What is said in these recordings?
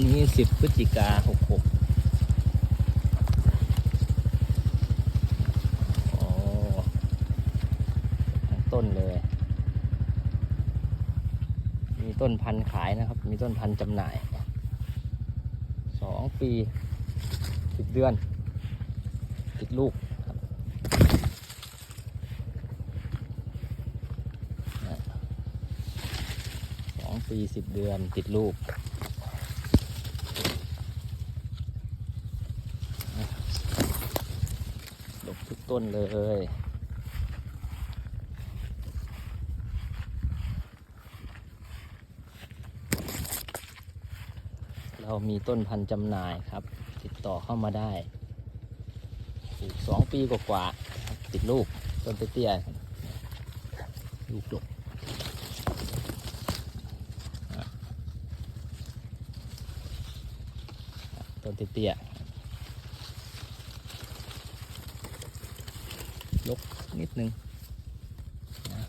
20พฤศจิกา66โอ้ทั้งต้นเลย มีต้นพันธุ์ขายนะครับ มีต้นพันธุ์จำหน่ายสองปีสิบเดือนติดลูกสองปีสิบเดือนติดลูก ดก ทุกต้นเลยเรามีต้นพันธุ์จำหน่ายครับ ติดต่อเข้ามาได้ปลูกสองปีกว่าๆติดลูกต้นเตี้ยลูกดกต้นเตี้ย ๆยกนิดนึงนะ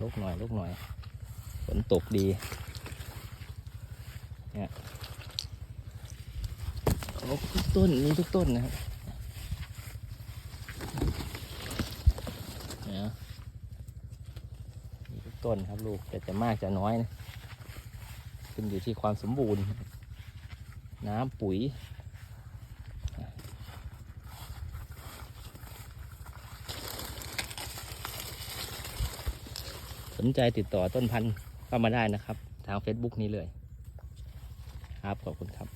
ลุกหน่อยลุกหน่อยฝนตกดีเนี่ยโอ้ทุกต้นมีทุกต้นนะครับเนี่ยมีทุกต้นครับลูกแต่จะมากจะน้อยนะ ขึ้นอยู่ที่ความสมบูรณ์ น้ำปุ๋ย สนใจติดต่อต้นพันธุ์เข้ามาได้นะครับ ทาง Facebook นี้เลย ครับ ขอบคุณครับ